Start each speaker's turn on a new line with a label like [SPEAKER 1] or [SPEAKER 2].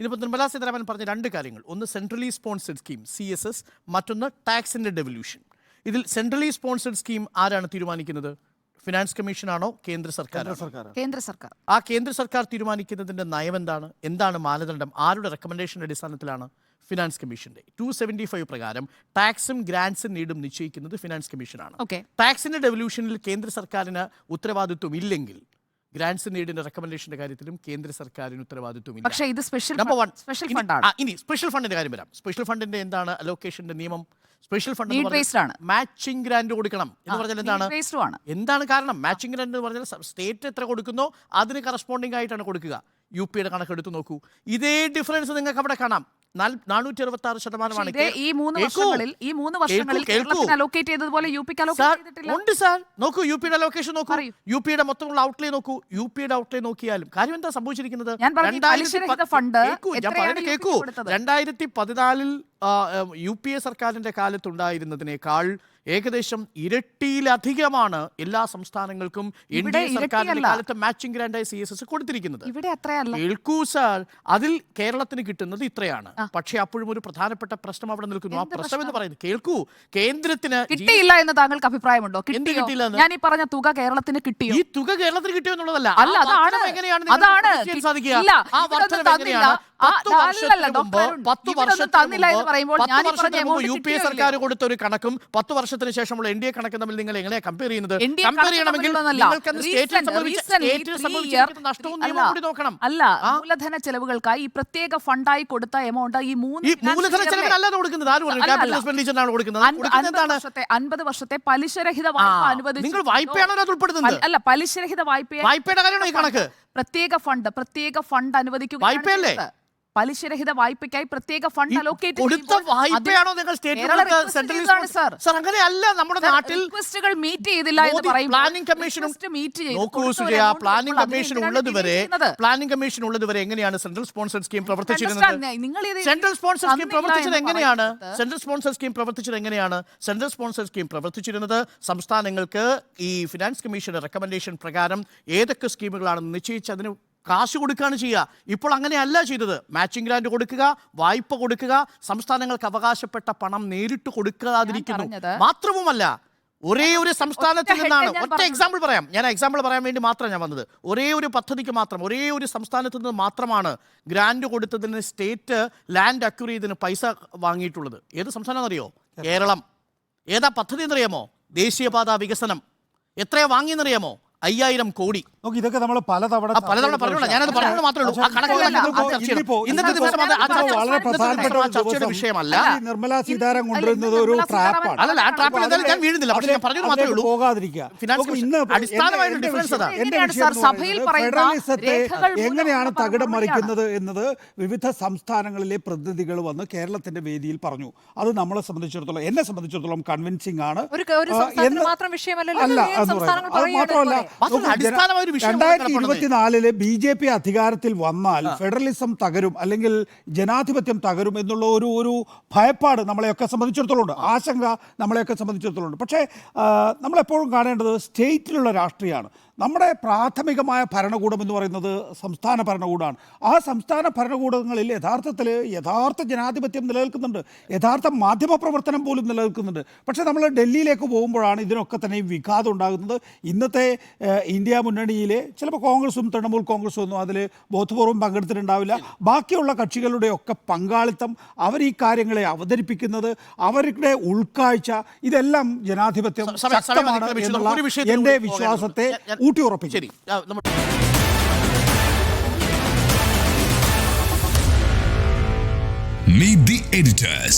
[SPEAKER 1] ഇന്നിപ്പോൾ നിർമ്മലാ സീതാരാമൻ പറഞ്ഞ രണ്ട് കാര്യങ്ങൾ. ഒന്ന് centrally sponsored scheme C S S മറ്റൊന്ന് ടാക്സിന്റെ ഡെവല്യൂഷൻ ഇതിൽ സെൻട്രലി സ്പോൺസേഡ് സ്കീം ആരാണ് തീരുമാനിക്കുന്നത്? ഫിനാൻസ് കമ്മീഷനാണോ കേന്ദ്ര സർക്കാർ
[SPEAKER 2] കേന്ദ്ര സർക്കാർ.
[SPEAKER 1] ആ കേന്ദ്ര സർക്കാർ തീരുമാനിക്കുന്നതിന്റെ നയം എന്താണ്? എന്താണ് മാനദണ്ഡം? ആരുടെ റെക്കമെൻഡേഷൻ അടിസ്ഥാനത്തിലാണ് ഫിനാൻസ് കമ്മീഷന്റെ ടു സെവന്റി ഫൈവ് പ്രകാരം ടാക്സും ഗ്രാൻസും നീടും നിശ്ചയിക്കുന്നത് ഫിനാൻസ് കമ്മീഷനാണ്
[SPEAKER 2] ഓക്കെ
[SPEAKER 1] ടാക്സിന്റെ ഡെവല്യൂഷനിൽ കേന്ദ്ര സർക്കാരിന് ഉത്തരവാദിത്വം ഇല്ലെങ്കിൽ ഗ്രാൻസ് നീഡിന്റെ റെക്കമെൻഡേഷന്റെ കാര്യത്തിലും കേന്ദ്ര സർക്കാരിന് ഉത്തരവാദിത്വമില്ല.
[SPEAKER 2] പക്ഷേ ഇത് സ്പെഷ്യൽ
[SPEAKER 1] നമ്പർ വൺ
[SPEAKER 2] സ്പെഷ്യൽ ഫണ്ടാണ്
[SPEAKER 1] ഇനി സ്പെഷ്യൽ ഫണ്ടിന്റെ കാര്യം വരാം. സ്പെഷ്യൽ ഫണ്ടിന്റെ എന്താണ് അലോക്കേഷന്റെ നിയമം? സ്പെഷ്യൽ ഫണ്ട്
[SPEAKER 2] ആണ്.
[SPEAKER 1] മാച്ചിങ് ഗ്രാൻഡ് കൊടുക്കണം എന്ന് പറഞ്ഞാൽ എന്താണ്? എന്താണ് കാരണം? മാച്ചിങ് ഗ്രാൻഡ് എന്ന് പറഞ്ഞാൽ സ്റ്റേറ്റ് എത്ര കൊടുക്കുന്നോ? അതിന് കറസ്പോണ്ടിങ് ആയിട്ടാണ് കൊടുക്കുക. യു പിയുടെ കണക്കെടുത്ത് നോക്കൂ. ഇതേ ഡിഫറൻസ് നിങ്ങൾക്ക് അവിടെ കാണാം. നാനൂറ്റി അറുപത്തി ആറ് ശതമാനമാണ്
[SPEAKER 2] ഈ മൂന്ന് വർഷങ്ങളിൽ ഈ മൂന്ന് വർഷങ്ങളിൽ കേരളത്തിന് അലോക്കേറ്റ് ചെയ്തതുപോലെ യു പിക്ക് അലോക്കേറ്റ്
[SPEAKER 1] ഉണ്ട് സാർ. നോക്കൂ യു പിയുടെ അലോക്കേഷൻ നോക്കൂ. യു പിയുടെ മൊത്തമുള്ള ഔട്ട്ലേ നോക്കൂ. യു പിയുടെ ഔട്ട്ലേ നോക്കിയാലും. കാര്യം എന്താ സംഭവിച്ചിരിക്കുന്നത്? കേൾക്കൂ? രണ്ടായിരത്തി പതിനാലിൽ യു പി എ സർക്കാരിന്റെ കാലത്തുണ്ടായിരുന്നതിനേക്കാൾ ഏകദേശം ഇരട്ടിയിലധികമാണ് എല്ലാ സംസ്ഥാനങ്ങൾക്കും എൻ ഡി എ സർക്കാരിന്റെ. കാലത്ത് മാച്ചിങ് ഗ്രാൻഡായി സി എസ് എസ് കൊടുത്തിരിക്കുന്നത്. കേൾക്കൂ സാർ. അതിൽ കേരളത്തിന് കിട്ടുന്നത് ഇത്രയാണ്. പക്ഷേ അപ്പോഴും ഒരു പ്രധാനപ്പെട്ട പ്രശ്നം അവിടെ നിൽക്കുന്നു. ആ പ്രശ്നം എന്ന് പറയുന്നത് കേൾക്കൂ. കേന്ദ്രത്തിന്
[SPEAKER 2] കിട്ടിയില്ല എന്ന് താങ്കൾക്ക് അഭിപ്രായമുണ്ടോ?
[SPEAKER 1] കിട്ടിയില്ല
[SPEAKER 2] ഞാൻ ഈ പറഞ്ഞ തുക കേരളത്തിന് കിട്ടിയോ?
[SPEAKER 1] ഈ തുക കേരളത്തിന് കിട്ടിയോ എന്നുള്ളതല്ല.
[SPEAKER 2] അല്ല അതാണ്
[SPEAKER 1] എങ്ങനെയാണ് സാധിക്കുക? പത്ത് വർഷത്തിന് മുമ്പ് പത്ത് വർഷത്തിന് മുമ്പ് പത്ത് വർഷത്തിന് മുമ്പ് യു പി എ സർക്കാർ കൊടുത്ത ഒരു കണക്കും പത്ത് വർഷത്തിന് ശേഷമുള്ള എൻ ഡി എ കണക്കും തമ്മിൽ നിങ്ങൾ എങ്ങനെയാ കമ്പയർ ചെയ്യുന്നത്? കമ്പയർ ചെയ്യണമെങ്കിൽ
[SPEAKER 2] അല്ല,
[SPEAKER 1] കൂടി നോക്കണം.
[SPEAKER 2] അല്ല മൂലധന ചെലവുകൾക്കായി ഈ പ്രത്യേക ഫണ്ടായി കൊടുത്ത എമൗണ്ട് ഈ മൂന്ന്
[SPEAKER 1] മൂലധന
[SPEAKER 2] ലെ-
[SPEAKER 1] കൊടുക്കുന്നത്. ക്യാപിറ്റൽ. എക്സ്പെൻഡിച്ചറിനാണ് കൊടുക്കുന്നത്.
[SPEAKER 2] അൻപത് വർഷത്തെ പലിശരഹിത വായ്പ അനുവദിച്ചു.
[SPEAKER 1] നിങ്ങൾ വായ്പയാണോ അതിനകത്ത് ഉൾപ്പെടുത്തുന്നത്?
[SPEAKER 2] അല്ല പലിശരഹിത വായ്പ
[SPEAKER 1] വായ്പയുടെ കാര്യമാണ് ഈ കണക്ക്?
[SPEAKER 2] പ്രത്യേക ഫണ്ട് പ്രത്യേക ഫണ്ട് അനുവദിക്കുക? പലിശരഹിത വായ്പയ്ക്കായി പ്രത്യേക ഫണ്ട് അലോക്കേറ്റ്
[SPEAKER 1] കൊടുത്ത വായ്പയാണോ നിങ്ങൾ സ്റ്റേറ്റ് സെൻട്രൽ
[SPEAKER 2] സർ.
[SPEAKER 1] സർ അങ്ങനെയല്ല നമ്മുടെ നാട്ടിൽ
[SPEAKER 2] റിക്വസ്റ്റുകൾ മീറ്റ് ചെയ്തില്ല എന്ന് പറയും
[SPEAKER 1] പ്ലാനിംഗ് കമ്മീഷനും
[SPEAKER 2] മീറ്റ് ചെയ്തു.
[SPEAKER 1] നോക്കൂ സുജയ പ്ലാനിംഗ് കമ്മീഷൻ
[SPEAKER 2] ഉള്ളതുവരെ
[SPEAKER 1] ഉള്ളത് വരെ പ്ലാനിംഗ് കമ്മീഷൻ ഉള്ളത് വരെ എങ്ങനെയാണ് സെൻട്രൽ സ്പോൺസർ സ്കീം പ്രവർത്തിച്ചിരുന്നത്?
[SPEAKER 2] നിങ്ങൾ
[SPEAKER 1] സെൻട്രൽ സ്പോൺസർ സ്കീം പ്രവർത്തിച്ചത് എങ്ങനെയാണ്? സെൻട്രൽ സ്പോൺസർ സ്കീം പ്രവർത്തിച്ചത് എങ്ങനെയാണ്? സെൻട്രൽ സ്പോൺസർ സ്കീം പ്രവർത്തിച്ചിരുന്നത് സംസ്ഥാനങ്ങൾക്ക് ഈ ഫിനാൻസ് കമ്മീഷന്റെ റെക്കമെൻഡേഷൻ പ്രകാരം ഏതൊക്കെ സ്കീമുകളാണ് നിശ്ചയിച്ച് അതിന് കാശ് കൊടുക്കുകയാണ് ചെയ്യുക. ഇപ്പോൾ അങ്ങനെയല്ല ചെയ്തത്. മാച്ചിങ് ഗ്രാൻഡ് കൊടുക്കുക വായ്പ കൊടുക്കുക സംസ്ഥാനങ്ങൾക്ക് അവകാശപ്പെട്ട പണം നേരിട്ട് കൊടുക്കാതിരിക്കുന്നു. മാത്രവുമല്ല ഒരേ ഒരു സംസ്ഥാനത്തിൽ നിന്നാണ്. ഒറ്റ എക്സാമ്പിൾ പറയാം. ഞാൻ എക്സാമ്പിൾ പറയാൻ വേണ്ടി മാത്രം ഞാൻ വന്നത്. ഒരേ ഒരു പദ്ധതിക്ക് മാത്രം ഒരേ ഒരു സംസ്ഥാനത്ത് നിന്ന് മാത്രമാണ് ഗ്രാൻഡ് കൊടുത്തതിന് സ്റ്റേറ്റ് ലാൻഡ് അക്യൂർ ചെയ്തതിന് പൈസ വാങ്ങിയിട്ടുള്ളത്. ഏത് സംസ്ഥാനം അറിയോ കേരളം. ഏതാ പദ്ധതി എന്നറിയാമോ? ദേശീയപാത വികസനം. എത്രയാ വാങ്ങിയെന്നറിയാമോ? അയ്യായിരം കോടി.
[SPEAKER 3] നോക്കി ഇതൊക്കെ നമ്മൾ പലതവണ
[SPEAKER 1] പലതവണ പറഞ്ഞോളാം ഞാനത് പറഞ്ഞത് മാത്രമേ ഉള്ളൂ. ആ
[SPEAKER 2] അല്ല,
[SPEAKER 1] ഇന്നത്തെ ദിവസം
[SPEAKER 3] വളരെ പ്രധാനപ്പെട്ട
[SPEAKER 1] വിഷയമല്ല.
[SPEAKER 3] നിർമ്മലാ സീതാരാമൻ
[SPEAKER 2] അല്ല,
[SPEAKER 3] കൊണ്ടുവരുന്നത് ഒരു ട്രാപ്പാണ്
[SPEAKER 1] അല്ലല്ല ആ ട്രാപ്പിൽ എന്തായാലും ഞാൻ വീഴുന്നില്ല. പക്ഷേ ഞാൻ പറഞ്ഞത് മാത്രമേ ഉള്ളൂ.
[SPEAKER 3] പോകാതിരിക്കുക.
[SPEAKER 1] ഫിനാൻസ്
[SPEAKER 3] നോക്കൂ, ഇന്ന്
[SPEAKER 1] കമ്മീഷൻ അടിസ്ഥാനമായിട്ട്
[SPEAKER 3] എന്റെ
[SPEAKER 1] ഡിഫറൻസ് അതാ.
[SPEAKER 2] എങ്ങനെയാണ്
[SPEAKER 3] വിഷയം
[SPEAKER 2] സാർ സഭയിൽ
[SPEAKER 3] പറയുന്നത് ഫെഡറലിസത്തെ
[SPEAKER 2] രേഖകൾ
[SPEAKER 3] എങ്ങനെയാണ്
[SPEAKER 2] ഉള്ള
[SPEAKER 3] തകിടം മറിക്കുന്നത് എന്നത് വിവിധ സംസ്ഥാനങ്ങളിലെ പ്രതിനിധികൾ വന്ന് കേരളത്തിന്റെ വേദിയിൽ പറഞ്ഞു. അത് നമ്മളെ സംബന്ധിച്ചിടത്തോളം എന്നെ സംബന്ധിച്ചിടത്തോളം കൺവിൻസിംഗ് ആണ്. അല്ല മാത്രമല്ല രണ്ടായിരത്തി. ഇരുപത്തിനാലിൽ ബി ജെ പി അധികാരത്തിൽ വന്നാൽ ഫെഡറലിസം തകരും അല്ലെങ്കിൽ ജനാധിപത്യം തകരും എന്നുള്ള ഒരു ഒരു ഭയപ്പാട് നമ്മളെയൊക്കെ സംബന്ധിച്ചിടത്തോളം ഉണ്ട് ആശങ്ക നമ്മളെയൊക്കെ സംബന്ധിച്ചിടത്തോളം ഉണ്ട് പക്ഷേ നമ്മളെപ്പോഴും കാണേണ്ടത് സ്റ്റേറ്റിലുള്ള രാഷ്ട്രീയമാണ്. നമ്മുടെ പ്രാഥമികമായ ഭരണകൂടം എന്ന് പറയുന്നത് സംസ്ഥാന ഭരണകൂടമാണ് ആ സംസ്ഥാന ഭരണകൂടങ്ങളിൽ യഥാർത്ഥത്തിൽ യഥാർത്ഥ ജനാധിപത്യം നിലനിൽക്കുന്നുണ്ട്. യഥാർത്ഥ മാധ്യമ പ്രവർത്തനം പോലും നിലനിൽക്കുന്നുണ്ട്. പക്ഷേ നമ്മൾ ഡൽഹിയിലേക്ക് പോകുമ്പോഴാണ് ഇതിനൊക്കെ തന്നെ വിഘാതം ഉണ്ടാകുന്നത്. ഇന്നത്തെ ഇന്ത്യ മുന്നണിയിലെ ചിലപ്പോൾ കോൺഗ്രസും തൃണമൂൽ കോൺഗ്രസും ഒന്നും അതിൽ ബോധപൂർവം പങ്കെടുത്തിട്ടുണ്ടാവില്ല. ബാക്കിയുള്ള കക്ഷികളുടെ ഒക്കെ പങ്കാളിത്തം അവർ ഈ കാര്യങ്ങളെ അവതരിപ്പിക്കുന്നത് അവരുടെ ഉൾക്കാഴ്ച ഇതെല്ലാം ജനാധിപത്യം ശക്തമാണ് എന്നുള്ള
[SPEAKER 1] എന്റെ
[SPEAKER 3] വിശ്വാസത്തെ ഊട്ടി ഉറപ്പിക്കും
[SPEAKER 1] ശരി നമ്മൾ
[SPEAKER 4] Meet the editors.